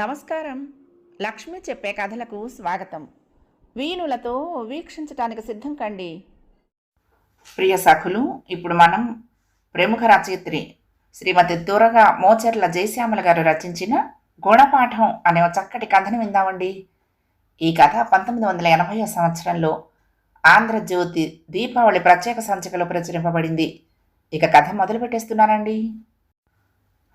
నమస్కారం. లక్ష్మి చెప్పే కథలకు స్వాగతం. వీణులతో వీక్షించటానికి సిద్ధం కండి. ప్రియ సఖులు ఇప్పుడు మనం ప్రముఖ రచయిత్రి శ్రీమతి దూరగా మోచర్ల జయశ్యామల గారు రచించిన గుణపాఠం అనే చక్కటి కథను విందామండి. ఈ కథ పంతొమ్మిది వందల ఎనభై సంవత్సరంలో ఆంధ్రజ్యోతి దీపావళి ప్రత్యేక సంచికలో ప్రచురింపబడింది. ఇక కథ మొదలు పెట్టేస్తున్నానండి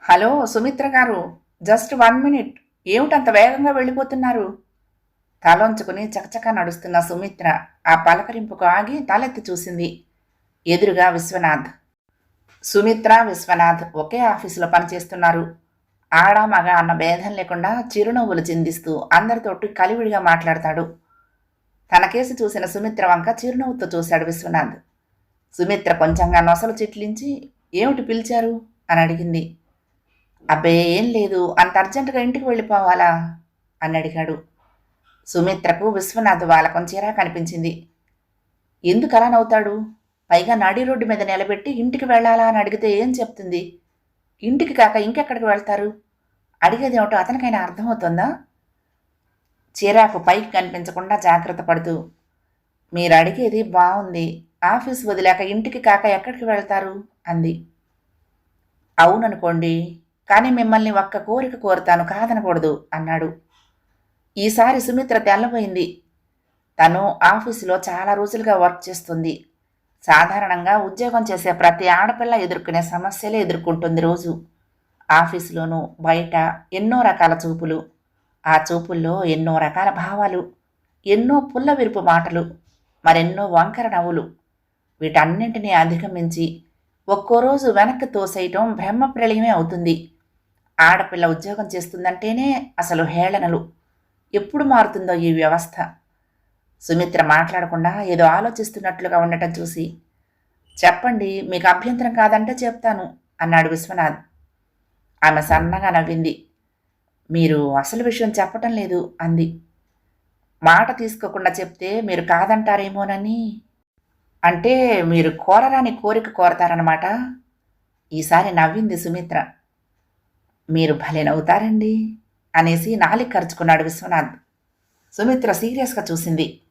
హలో సుమిత్ర గారు జస్ట్ వన్ మినిట్. ఏమిటంత వేగంగా వెళ్ళిపోతున్నారు? తలొంచుకుని చకచకా నడుస్తున్న సుమిత్ర ఆ పలకరింపుకు ఆగి తలెత్తి చూసింది. ఎదురుగా విశ్వనాథ్. సుమిత్ర విశ్వనాథ్ ఒకే ఆఫీసులో పనిచేస్తున్నారు. ఆడ మగ అన్న భేదం లేకుండా చిరునవ్వులు చిందిస్తూ అందరితోటి కలివిడిగా మాట్లాడతాడు. తన కేసు చూసిన సుమిత్ర వంక చిరునవ్వుతో చూశాడు విశ్వనాథ్. సుమిత్ర కొంచెంగా నొసలు చిట్లించి ఏమిటి పిలిచారు? అని అడిగింది. అబ్బే ఏం లేదు. అంత అర్జెంటుగా ఇంటికి వెళ్ళిపోవాలా? అని అడిగాడు. సుమిత్రకు విశ్వనాథ్ వాళ్ళకం చీరా కనిపించింది ఎందుకు అలా నవ్వుతాడు? పైగా నడి రోడ్డు మీద నిలబెట్టి ఇంటికి వెళ్ళాలా అని అడిగితే ఏం చెప్తుంది? ఇంటికి కాక ఇంకెక్కడికి వెళ్తారు? అడిగేదేమిటో అతనికైనా అర్థమవుతుందా? చీరాకు పైకి కనిపించకుండా జాగ్రత్త పడుతూ మీరు అడిగేది బాగుంది ఆఫీస్ వదిలాక ఇంటికి కాక ఎక్కడికి వెళ్తారు? అంది. అవుననుకోండి. కానీ మిమ్మల్ని ఒక్క కోరిక కోరుతాను కాదనకూడదు అన్నాడు. ఈసారి సుమిత్ర తెల్లబోయింది. తను ఆఫీసులో చాలా రోజులుగా వర్క్ చేస్తుంది. సాధారణంగా ఉద్యోగం చేసే ప్రతి ఆడపిల్ల ఎదుర్కొనే సమస్యలే ఎదుర్కొంటుంది రోజు. ఆఫీసులోనూ బయట ఎన్నో రకాల చూపులు. ఆ చూపుల్లో ఎన్నో రకాల భావాలు. ఎన్నో పుల్ల విరుపు మాటలు. మరెన్నో వంకర నవ్వులు. వీటన్నింటినీ అధిగమించి ఒక్కో రోజు వెనక్కి తోసేయటం బ్రహ్మ ప్రళయమే అవుతుంది. ఆడపిల్ల ఉద్యోగం చేస్తుందంటేనే అసలు హేళనలు ఎప్పుడు మారుతుందో ఈ వ్యవస్థ. సుమిత్ర మాట్లాడకుండా ఏదో ఆలోచిస్తున్నట్లుగా ఉండటం చూసి చెప్పండి మీకు అభ్యంతరం కాదంటే చెప్తాను అన్నాడు విశ్వనాథ్. ఆమె సన్నగా నవ్వింది. మీరు అసలు విషయం చెప్పటం లేదు అంది. మాట తీసుకోకుండా చెప్తే మీరు కాదంటారేమోనని? అంటే మీరు కోరరాని కోరిక కోరతారనమాట ఈసారి నవ్వింది సుమిత్ర. మీరు భలే నవ్వుతారండి అనేసి నాలిక ఖర్చుకున్నాడు విశ్వనాథ్ సుమిత్ర సీరియస్గా చూసింది.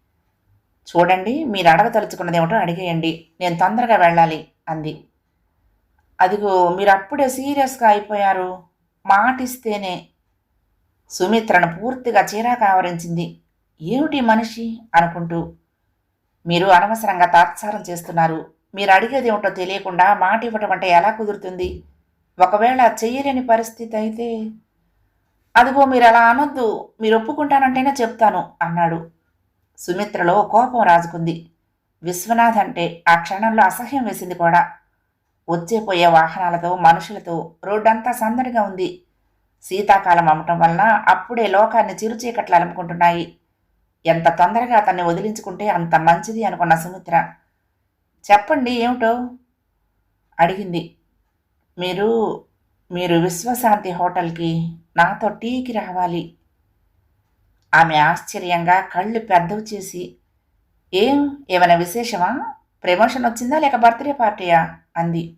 చూడండి మీరు అడగదలుచుకున్నదేమిటో అడిగేయండి. నేను తొందరగా వెళ్ళాలి అంది. అదిగో మీరు అప్పుడే సీరియస్గా అయిపోయారు. మాటిస్తేనే. సుమిత్రను పూర్తిగా చీరాక ఆవరించింది. ఏమిటి మనిషి? అనుకుంటూ. మీరు అనవసరంగా తాత్సారం చేస్తున్నారు. మీరు అడిగేది ఏమిటో తెలియకుండా మాట ఇవ్వటం అంటే ఎలా కుదురుతుంది? ఒకవేళ చెయ్యలేని పరిస్థితి అయితే అదిగో మీరు అలా అనొద్దు మీరు ఒప్పుకుంటానంటేనే చెప్తాను అన్నాడు. సుమిత్రలో కోపం రాజుకుంది. విశ్వనాథ్ అంటే ఆ క్షణంలో అసహ్యం వేసింది కూడా. వచ్చే పోయే వాహనాలతో మనుషులతో రోడ్డంతా సందడిగా ఉంది. శీతాకాలం అమ్మటం వలన అప్పుడే లోకాన్ని చిరుచీకట్లు అలుముకుంటున్నాయి. ఎంత తొందరగా అతన్ని వదిలించుకుంటే అంత మంచిది అనుకున్న సుమిత్ర. చెప్పండి ఏమిటో? అడిగింది. మీరు మీరు విశ్వశాంతి హోటల్కి నాతో టీకి రావాలి. ఆమె ఆశ్చర్యంగా కళ్ళు పెద్దవి చేసి ఏం ఏమైనా విశేషమా? ప్రమోషన్ వచ్చిందా లేక బర్త్డే పార్టీయా? అంది.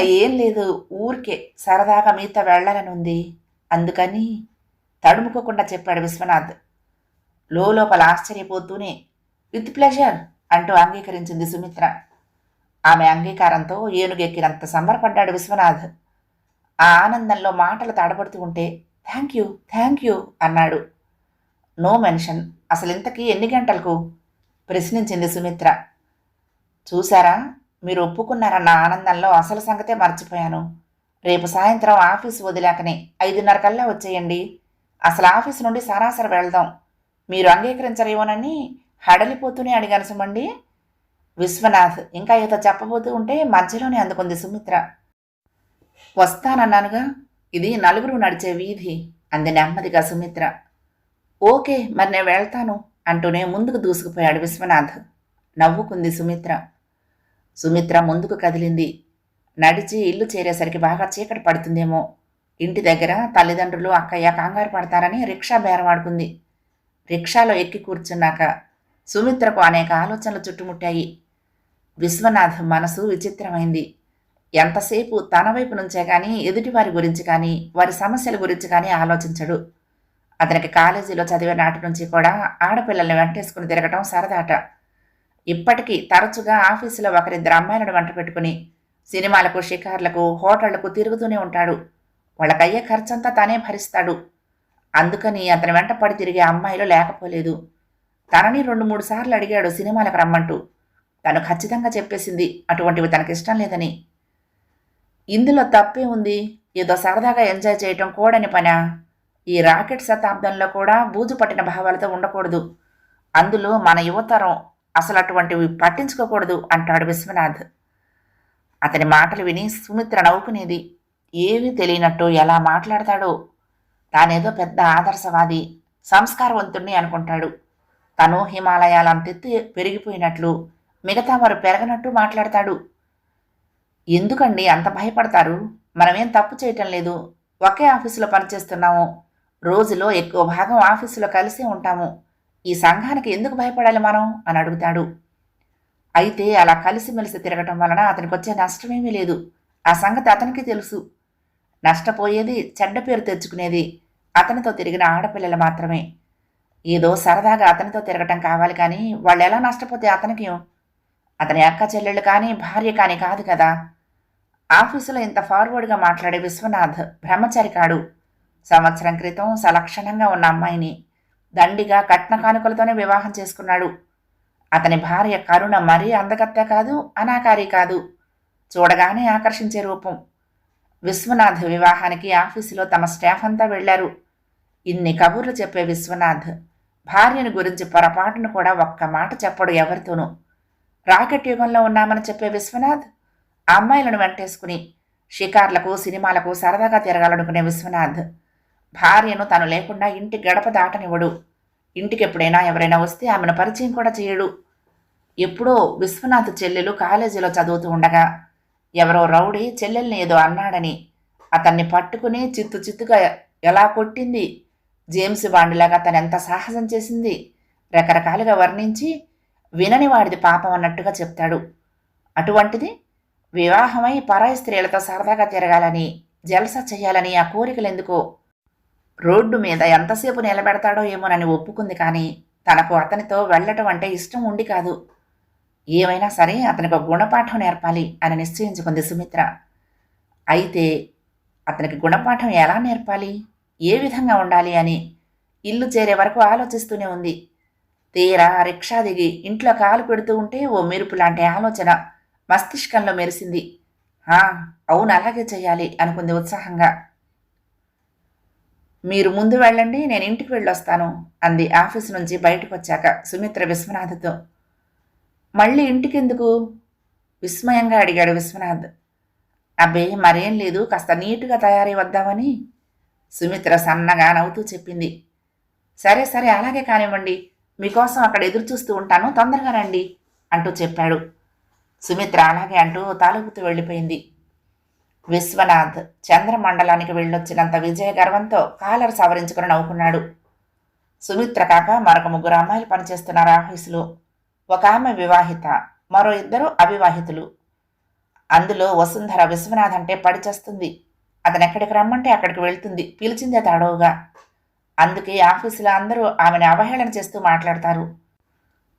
ఏం లేదు ఊరికే సరదాగా మీతో వెళ్ళాలని ఉంది. అందుకని తడుముకోకుండా చెప్పాడు విశ్వనాథ్. లోపల ఆశ్చర్యపోతూనే విత్ ప్లెజర్ అంటూ అంగీకరించింది సుమిత్ర. ఆమె అంగీకారంతో ఏనుగెక్కినంత సంబరపడ్డాడు విశ్వనాథ్. ఆ ఆనందంలో మాటలు తాడబడుతూ ఉంటే థ్యాంక్ యూ థ్యాంక్ యూ అన్నాడు. No mention. అసలు ఇంతకీ ఎన్ని గంటలకు? ప్రశ్నించింది సుమిత్ర. చూసారా మీరు ఒప్పుకున్నారన్న ఆనందంలో అసలు సంగతే మర్చిపోయాను. రేపు సాయంత్రం ఆఫీస్ వదిలాకనే ఐదున్నర కల్లా వచ్చేయండి. అసలు ఆఫీస్ నుండి సరాసరి వెళ్దాం. మీరు అంగీకరించరేమోనని హడలిపోతూనే అడిగాను సుమండి. విశ్వనాథ్ ఇంకా ఏదో చెప్పబోతూ ఉంటే మధ్యలోనే అందుకుంది సుమిత్ర. వస్తానన్నానుగా ఇది నలుగురు నడిచే వీధి అంది నెమ్మదిగా సుమిత్ర. ఓకే మరి నేను వెళ్తాను అంటూనే ముందుకు దూసుకుపోయాడు విశ్వనాథ్. నవ్వుకుంది సుమిత్ర. సుమిత్ర ముందుకు కదిలింది. నడిచి ఇల్లు చేరేసరికి బాగా చీకటి పడుతుందేమో. ఇంటి దగ్గర తల్లిదండ్రులు అక్కయ్య కంగారు పడతారని రిక్షా బేరవాడుకుంది రిక్షాలో ఎక్కి కూర్చున్నాక సుమిత్రకు అనేక ఆలోచనలు చుట్టుముట్టాయి. విశ్వనాథ్ మనసు విచిత్రమైంది. ఎంతసేపు తన వైపు నుంచే కానీ ఎదుటివారి గురించి కానీ వారి సమస్యల గురించి కానీ ఆలోచించడు. అతనికి కాలేజీలో చదివే నాటి నుంచి కూడా ఆడపిల్లల్ని వెంటేసుకుని తిరగటం సరదాట. ఇప్పటికీ తరచుగా ఆఫీసులో ఒకరిద్దరు అమ్మాయిలను వెంట పెట్టుకుని సినిమాలకు షికార్లకు హోటళ్ళకు తిరుగుతూనే ఉంటాడు. వాళ్ళకయ్యే ఖర్చంతా తానే భరిస్తాడు. అందుకని అతని వెంట పడి తిరిగే అమ్మాయిలు లేకపోలేదు. తనని రెండు మూడు సార్లు అడిగాడు సినిమాలకు రమ్మంటూ. తను ఖచ్చితంగా చెప్పేసింది అటువంటివి తనకిష్టం లేదని. ఇందులో తప్పే ఉంది ఏదో సరదాగా ఎంజాయ్ చేయటం కూడని పనా? ఈ రాకెట్ శతాబ్దంలో కూడా బూజు పట్టిన భావాలతో ఉండకూడదు. అందులో మన యువతరం అసలు అటువంటివి పట్టించుకోకూడదు అంటాడు విశ్వనాథ్. అతని మాటలు విని సుమిత్ర నవ్వుకునేది ఏమీ తెలియనట్టు ఎలా మాట్లాడతాడో. తానేదో పెద్ద ఆదర్శవాది సంస్కారవంతుణ్ణి అనుకుంటాడు. తను హిమాలయాలంతెత్తు పెరిగిపోయినట్లు మిగతా వారు పెరగనట్టు మాట్లాడతాడు. ఎందుకండి అంత భయపడతారు? మనమేం తప్పు చేయటం లేదు. ఒకే ఆఫీసులో పనిచేస్తున్నాము. రోజులో ఎక్కువ భాగం ఆఫీసులో కలిసే ఉంటాము. ఈ సంఘానికి ఎందుకు భయపడాలి మనం? అని అడుగుతాడు. అయితే అలా కలిసిమెలిసి తిరగటం వలన అతనికి వచ్చే నష్టమేమీ లేదు. ఆ సంగతి అతనికి తెలుసు. నష్టపోయేది చెడ్డ పేరు తెచ్చుకునేది అతనితో తిరిగిన ఆడపిల్లలు మాత్రమే. ఏదో సరదాగా అతనితో తిరగటం కావాలి కానీ వాళ్ళు ఎలా నష్టపోతే అతనికి అతని అక్క చెల్లెళ్ళు కానీ భార్య కానీ కాదు కదా. ఆఫీసులో ఇంత ఫార్వర్డ్గా మాట్లాడే విశ్వనాథ్ బ్రహ్మచారి కాడు. సంవత్సరం క్రితం సలక్షణంగా ఉన్న అమ్మాయిని దండిగా కట్న కానుకలతోనే వివాహం చేసుకున్నాడు. అతని భార్య కరుణ మరీ అందగత్త కాదు అనాకారి కాదు. చూడగానే ఆకర్షించే రూపం. విశ్వనాథ్ వివాహానికి ఆఫీసులో తమ స్టాఫ్ అంతా వెళ్ళారు ఇన్ని కబుర్లు చెప్పే విశ్వనాథ్ భార్యను గురించి పొరపాటును కూడా ఒక్క మాట చెప్పడు ఎవరితోనూ. రాకెట్ యుగంలో ఉన్నామని చెప్పే విశ్వనాథ్ అమ్మాయిలను వెంటేసుకుని షికార్లకు సినిమాలకు సరదాగా తిరగాలనుకునే విశ్వనాథ్. భార్యను తను లేకుండా ఇంటి గడప దాటనివ్వడు. ఇంటికి ఎప్పుడైనా ఎవరైనా వస్తే ఆమెను పరిచయం కూడా చేయడు. ఎప్పుడో విశ్వనాథ్ చెల్లెలు కాలేజీలో చదువుతూ ఉండగా ఎవరో రౌడీ చెల్లెల్ని ఏదో అన్నాడని అతన్ని పట్టుకుని చిత్తు చిత్తుగా ఎలా కొట్టింది? జేమ్స్ బాండ్లాగా తను ఎంత సాహసం చేసింది? రకరకాలుగా వర్ణించి వినని వాడిది పాపం అన్నట్టుగా చెప్తాడు. అటువంటిది వివాహమై పరాయి స్త్రీలతో సరదాగా తిరగాలని జలస చేయాలని ఆ కోరికలెందుకో? రోడ్డు మీద ఎంతసేపు నిలబెడతాడో ఏమోనని ఒప్పుకుంది కానీ తనకు అతనితో వెళ్ళటం అంటే ఇష్టం ఉండి కాదు. ఏమైనా సరే అతనికి ఒక గుణపాఠం నేర్పాలి అని నిశ్చయించుకుంది సుమిత్ర. అయితే అతనికి గుణపాఠం ఎలా నేర్పాలి? ఏ విధంగా ఉండాలి అని ఇల్లు చేరే వరకు ఆలోచిస్తూనే ఉంది. తీరా రిక్షా దిగి ఇంట్లో కాలు పెడుతూ ఉంటే ఓ మెరుపు లాంటి ఆలోచన మస్తిష్కంలో మెరిసింది. "ఆ, అవును అలాగే చేయాలి అనుకుంది ఉత్సాహంగా. మీరు ముందు వెళ్ళండి నేను ఇంటికి వెళ్ళొస్తాను అంది ఆఫీస్ నుంచి బయటకు వచ్చాక సుమిత్ర విశ్వనాథ్తో. మళ్ళీ ఇంటికెందుకు? విస్మయంగా అడిగాడు విశ్వనాథ్. అబ్బే మరేం లేదు కాస్త నీటుగా తయారై వద్దామని. సుమిత్ర సన్నగా నవ్వుతూ చెప్పింది. సరే సరే అలాగే కానివ్వండి మీకోసం అక్కడ ఎదురు చూస్తూ ఉంటాను. తొందరగా రండి అంటూ చెప్పాడు. సుమిత్ర అలాగే అంటూ తాలూకుతూ వెళ్ళిపోయింది. విశ్వనాథ్ చంద్రమండలానికి వెళ్ళొచ్చినంత విజయ గర్వంతో కాలర్ సవరించుకుని నవ్వుకున్నాడు. సుమిత్ర కాక మరొక ముగ్గురు అమ్మాయిలు పనిచేస్తున్నారు ఆఫీసులో. ఒక ఆమె వివాహిత మరో ఇద్దరు అవివాహితులు. అందులో వసుంధర విశ్వనాథ్ అంటే పడిచేస్తుంది అతను ఎక్కడికి రమ్మంటే అక్కడికి వెళ్తుంది. పిలిచిందే తడవుగా. అందుకే ఆఫీసులో అందరూ ఆమెను అవహేళన చేస్తూ మాట్లాడతారు.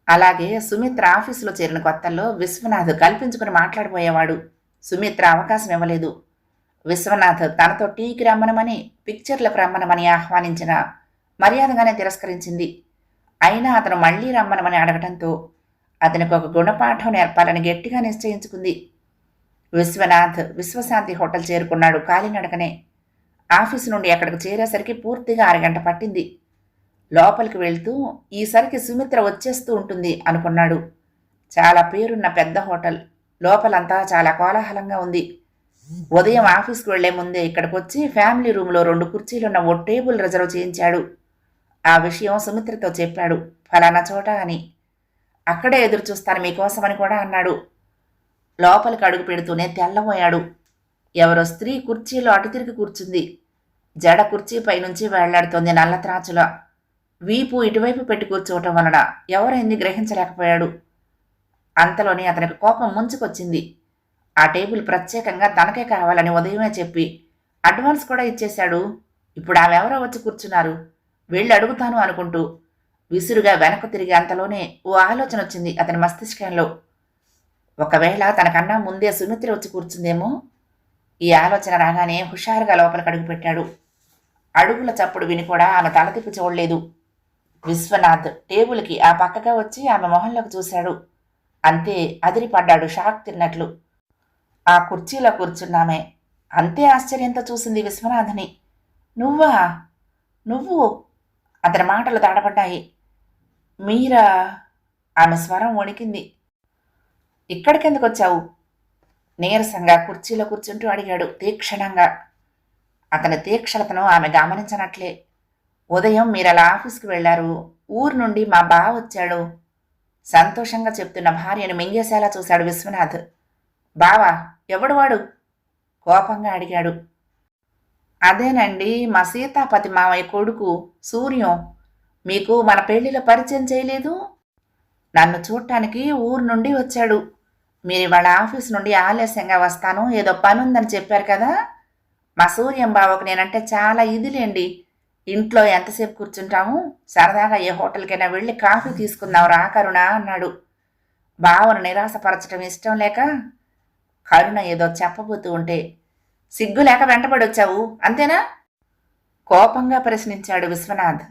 అలాగే సుమిత్ర ఆఫీసులో చేరిన కొత్తల్లో విశ్వనాథ్ కల్పించుకుని మాట్లాడిపోయేవాడు సుమిత్ర అవకాశం ఇవ్వలేదు. విశ్వనాథ్ తనతో టీకి రమ్మనమని పిక్చర్లకు రమ్మనమని ఆహ్వానించిన మర్యాదగానే తిరస్కరించింది. అయినా అతను మళ్ళీ రమ్మనమని అడగటంతో అతనికి ఒక గుణపాఠం నేర్పాలని గట్టిగా నిశ్చయించుకుంది. విశ్వనాథ్ విశ్వశాంతి హోటల్ చేరుకున్నాడు కాలినడకనే. ఆఫీసు నుండి అక్కడికి చేరేసరికి పూర్తిగా అరగంట పట్టింది. లోపలికి వెళ్తూ ఈసరికి సుమిత్ర వచ్చేస్తూ ఉంటుంది అనుకున్నాడు. చాలా పేరున్న పెద్ద హోటల్. లోపలంతా చాలా కోలాహలంగా ఉంది. ఉదయం ఆఫీస్కి వెళ్ళే ముందే ఇక్కడికి వచ్చి ఫ్యామిలీ రూమ్లో రెండు కుర్చీలున్న ఓ టేబుల్ రిజర్వ్ చేయించాడు. ఆ విషయం సుమిత్రతో చెప్పాడు. ఫలానా చోట అని. అక్కడే ఎదురు చూస్తాను మీకోసమని కూడా అన్నాడు. లోపలికి అడుగు పెడుతూనే తెల్లబోయాడు. ఎవరో స్త్రీ కుర్చీలో అటు తిరిగి కూర్చుంది. జడ కుర్చీపై నుంచి వేళ్ళాడుతోంది నల్ల త్రాచుల. వీపు ఇటువైపు పెట్టి కూర్చోవటం వలన ఎవరైంది గ్రహించలేకపోయాడు. అంతలోనే అతనికి కోపం ముంచుకొచ్చింది. ఆ టేబుల్ ప్రత్యేకంగా తనకే కావాలని ఉదయమే చెప్పి అడ్వాన్స్ కూడా ఇచ్చేశాడు. ఇప్పుడు ఆమె ఎవరో వచ్చి కూర్చున్నారు. వెళ్ళి అడుగుతాను అనుకుంటూ విసురుగా వెనక్కు తిరిగి అంతలోనే ఓ ఆలోచన వచ్చింది అతని మస్తిష్కంలో. ఒకవేళ తనకన్నా ముందే సుమిత్ర వచ్చి కూర్చుందేమో ఈ ఆలోచన రాగానే హుషారుగా లోపలికి అడుగుపెట్టాడు అడుగుల చప్పుడు విని కూడా ఆమె తలతిప్పి చూడలేదు. విశ్వనాథ్ టేబుల్కి ఆ పక్కగా వచ్చి ఆమె మొహంలోకి చూశాడు. అంతే అదిరిపడ్డాడు షాక్ తిన్నట్లు. ఆ కుర్చీలో కూర్చున్నామే. అంతే ఆశ్చర్యంతో చూసింది విశ్వనాథని. నువ్వా? నువ్వు? అతని మాటలు తడబడ్డాయి. మీరా? ఆమె స్వరం వణికింది. ఇక్కడికెందుకు వచ్చావు? నీరసంగా కుర్చీలో కూర్చుంటూ అడిగాడు తీక్షణంగా. అతని తీక్షణతను ఆమె గమనించనట్లే. ఉదయం మీరు అలా ఆఫీస్కి వెళ్ళారు ఊరు నుండి మా బావ వచ్చాడు. సంతోషంగా చెప్తున్న భార్యను మింగేసేలా చూశాడు విశ్వనాథ్. బావా ఎవడు వాడు? కోపంగా అడిగాడు. అదేనండి మా సీతాపతి మావయ్య కొడుకు సూర్యం. మీకు మన పెళ్ళిలో పరిచయం చేయలేదు? నన్ను చూడటానికి ఊరు నుండి వచ్చాడు. మీరు వాళ్ళ ఆఫీస్ నుండి ఆలస్యంగా వస్తాను ఏదో పని ఉందని చెప్పారు కదా? మా సూర్యం బావకు నేనంటే చాలా ఇదిలేండి. ఇంట్లో ఎంతసేపు కూర్చుంటాము? సరదాగా ఏ హోటల్కైనా వెళ్ళి కాఫీ తీసుకుందాం రా కరుణ అన్నాడు. బావను నిరాశపరచడం ఇష్టం లేక కరుణ ఏదో చెప్పబోతూ ఉంటే సిగ్గు లేక వెంటబడి వచ్చావు అంతేనా? కోపంగా ప్రశ్నించాడు విశ్వనాథ్.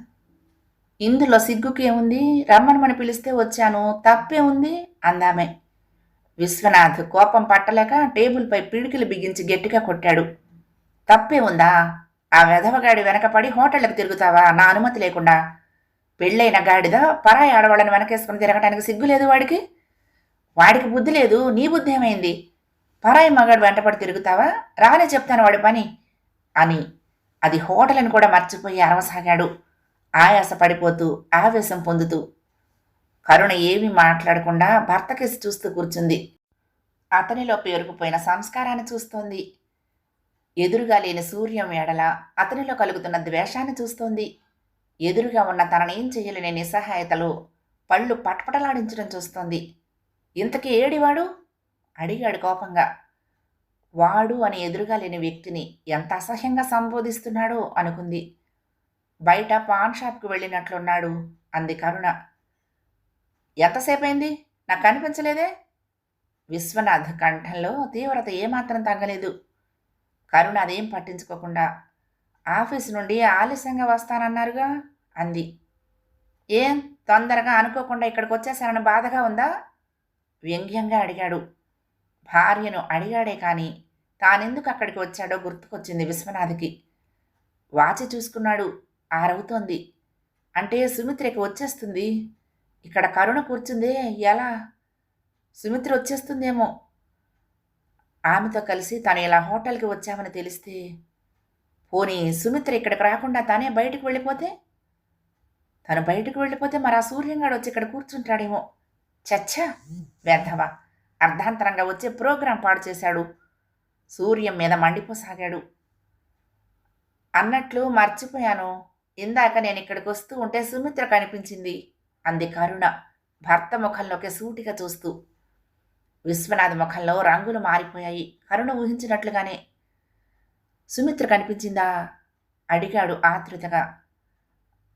ఇందులో సిగ్గుకేముంది? రమ్మనమని పిలిస్తే వచ్చాను తప్పే ఉంది అందామే. విశ్వనాథ్ కోపం పట్టలేక టేబుల్పై పిడికిలు బిగించి గట్టిగా కొట్టాడు. తప్పే ఉందా? ఆ వెధవగాడి వెనకపడి హోటళ్ళకి తిరుగుతావా? నా అనుమతి లేకుండా. పెళ్ళైన గాడిద పరాయి ఆడవాళ్ళని వెనకేసుకుని తిరగటానికి సిగ్గు లేదు వాడికి? వాడికి బుద్ధి లేదు. నీ బుద్ధి ఏమైంది? పరాయి మగాడు వెంటపడి తిరుగుతావా? రానే చెప్తాను వాడి పని. అని. అది హోటల్ అని కూడా మర్చిపోయి అరవసాగాడు. ఆయాస పడిపోతూ ఆవేశం పొందుతూ కరుణ ఏమీ మాట్లాడకుండా భర్తకేసి చూస్తూ కూర్చుంది. అతనిలో పేరుకుపోయిన సంస్కారాన్ని చూస్తోంది. ఎదురుగా లేని సూర్యం ఎడల అతనిలో కలుగుతున్న ద్వేషాన్ని చూస్తోంది. ఎదురుగా ఉన్న తననేం చేయలేని నిస్సహాయతలో పళ్ళు పటపటలాడించడం చూస్తోంది. ఇంతకీ ఏడివాడు? అడిగాడు కోపంగా. వాడు అని ఎదురుగా లేని వ్యక్తిని ఎంత అసహ్యంగా సంబోధిస్తున్నాడో అనుకుంది. బయట పాన్ షాప్కి వెళ్ళినట్లున్నాడు అంది కరుణ. ఎంతసేపైంది? నాకు కనిపించలేదే. విశ్వనాథ్ కంఠంలో తీవ్రత ఏమాత్రం తగ్గలేదు. కరుణ అదేం పట్టించుకోకుండా ఆఫీస్ నుండి ఆలస్యంగా వస్తానన్నారుగా? అంది. ఏం? తొందరగా అనుకోకుండా ఇక్కడికి వచ్చేసానని బాధగా ఉందా? వ్యంగ్యంగా అడిగాడు. భార్యను అడిగాడే కానీ తానెందుకు అక్కడికి వచ్చాడో గుర్తుకొచ్చింది విశ్వనాథ్కి. వాచి చూసుకున్నాడు. ఆరవుతోంది. అంటే సుమిత్రకి వచ్చేస్తుంది. ఇక్కడ కరుణ కూర్చుందే. ఎలా? సుమిత్ర వచ్చేస్తుందేమో. ఆమెతో కలిసి తను ఇలా హోటల్కి వచ్చామని తెలిస్తే పోనీ సుమిత్ర ఇక్కడికి రాకుండా తానే బయటకు వెళ్ళిపోతే? తను బయటకు వెళ్ళిపోతే మరి ఆ సూర్యంగాడు వచ్చి ఇక్కడ కూర్చుంటాడేమో. చచ్చా వ్యర్థవా అర్ధాంతరంగా వచ్చే ప్రోగ్రాం పాడు చేశాడు. సూర్యం మీద మండిపోసాగాడు. అన్నట్లు మర్చిపోయాను. ఇందాక నేను ఇక్కడికి వస్తూ ఉంటే సుమిత్ర కనిపించింది. అంది కరుణ. భర్త ముఖంలోకి సూటిగా చూస్తూ. విశ్వనాథ్ ముఖంలో రంగులు మారిపోయాయి. కరుణ ఊహించినట్లుగానే. సుమిత్ర కనిపించిందా? అడిగాడు ఆతృతగా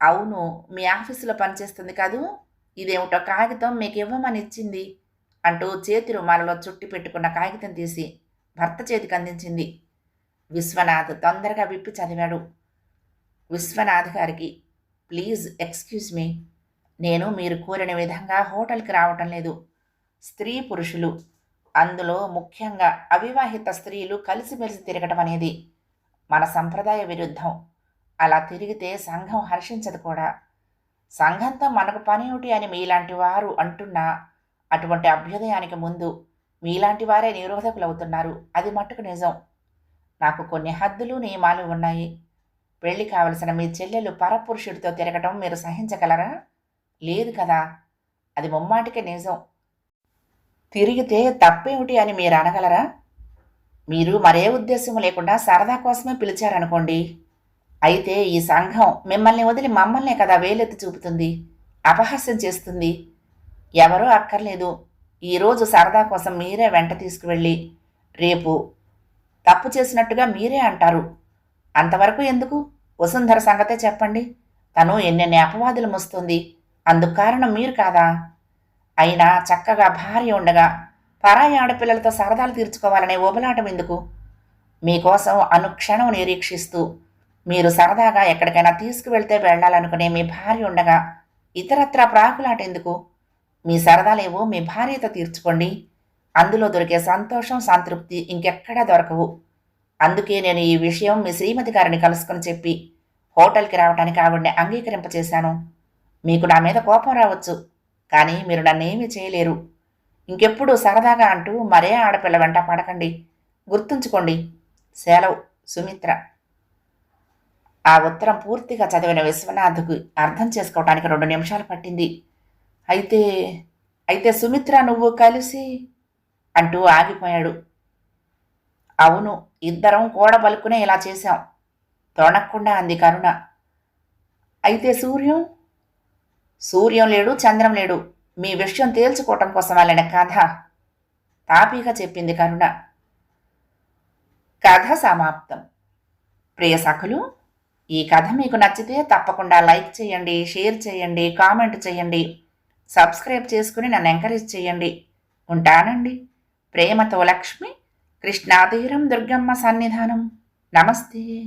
అవును మీ ఆఫీసులో పనిచేస్తుంది కాదు? ఇదేమిటో కాగితం మీకు ఇవ్వమని ఇచ్చింది అంటూ చేతి రుమాలలో చుట్టి పెట్టుకున్న కాగితం తీసి భర్త చేతికి అందించింది. విశ్వనాథ్ తొందరగా విప్పి చదివాడు. విశ్వనాథ్ గారికి ప్లీజ్ ఎక్స్క్యూజ్ మీ నేను మీరు కోరిన విధంగా హోటల్కి రావటం లేదు. స్త్రీ పురుషులు. అందులో ముఖ్యంగా అవివాహిత స్త్రీలు కలిసిమెలిసి తిరగటం అనేది మన సంప్రదాయ విరుద్ధం. అలా తిరిగితే సంఘం హర్షించదు కూడా. సంఘంతో మనకు పని అని మీలాంటి వారు అంటున్నా అటువంటి అభ్యుదయానికి ముందు మీలాంటి వారే నిరోధకులవుతున్నారు. అది మట్టుకు నిజం. నాకు కొన్ని హద్దులు నియమాలు ఉన్నాయి. పెళ్ళి కావలసిన మీ చెల్లెలు పరపురుషుడితో తిరగటం మీరు సహించగలరా? లేదు కదా? అది ముమ్మాటికే నిజం. తిరిగితే తప్పేమిటి అని మీరు అనగలరా? మీరు మరే ఉద్దేశం లేకుండా సరదా కోసమే పిలిచారనుకోండి. అయితే ఈ సంఘం మిమ్మల్ని వదిలి మమ్మల్నే కదా వేలెత్తి చూపుతుంది అపహాస్యం చేస్తుంది. ఎవరూ అక్కర్లేదు. ఈరోజు సరదా కోసం మీరే వెంట తీసుకువెళ్ళి రేపు తప్పు చేసినట్టుగా మీరే అంటారు. అంతవరకు ఎందుకు? వసుంధర సంగతే చెప్పండి. తను ఎన్నెన్ని అపవాదులు మోస్తుంది. అందుకు కారణం మీరు కాదా? అయినా చక్కగా భార్య ఉండగా పరాయి ఆడపిల్లలతో సరదాలు తీర్చుకోవాలనే ఓబలాటం ఎందుకు? మీకోసం అనుక్షణం నిరీక్షిస్తూ మీరు సరదాగా ఎక్కడికైనా తీసుకువెళ్తే వెళ్ళాలనుకునే మీ భార్య ఉండగా ఇతరత్రా ప్రాకులాటెందుకు మీ సరదాలేవో మీ భార్యతో తీర్చుకోండి. అందులో దొరికే సంతోషం సంతృప్తి ఇంకెక్కడా దొరకవు. అందుకే నేను ఈ విషయం మీ శ్రీమతి గారిని కలుసుకొని చెప్పి హోటల్కి రావడానికి ఆవిడ్ని అంగీకరింపచేశాను. మీకు నా మీద కోపం రావచ్చు కానీ మీరు నన్నేమీ చేయలేరు. ఇంకెప్పుడు సరదాగా అంటూ మరే ఆడపిల్ల వెంట పడకండి. గుర్తుంచుకోండి సెలవు సుమిత్ర. ఆ ఉత్తరం పూర్తిగా చదివిన విశ్వనాథ్కు అర్థం చేసుకోవటానికి రెండు నిమిషాలు పట్టింది. అయితే అయితే సుమిత్ర నువ్వు కలిసి అంటూ ఆగిపోయాడు. అవును ఇద్దరం కూడబలుకునే ఇలా చేశాం. తొణక్కుండా అంది కరుణ. అయితే సూర్యం సూర్యం లేడు చంద్రం లేడు. మీ విషయం తేల్చుకోవటం కోసం వెళ్ళిన కథ. తాపీగా చెప్పింది కరుణ. కథ సమాప్తం. ప్రియ సఖులు ఈ కథ మీకు నచ్చితే తప్పకుండా లైక్ చేయండి షేర్ చేయండి కామెంట్ చేయండి. సబ్స్క్రైబ్ చేసుకుని నన్ను ఎంకరేజ్ చేయండి. ఉంటానండి. ప్రేమతో లక్ష్మి కృష్ణాతీరం దుర్గమ్మ సన్నిధానం. నమస్తే.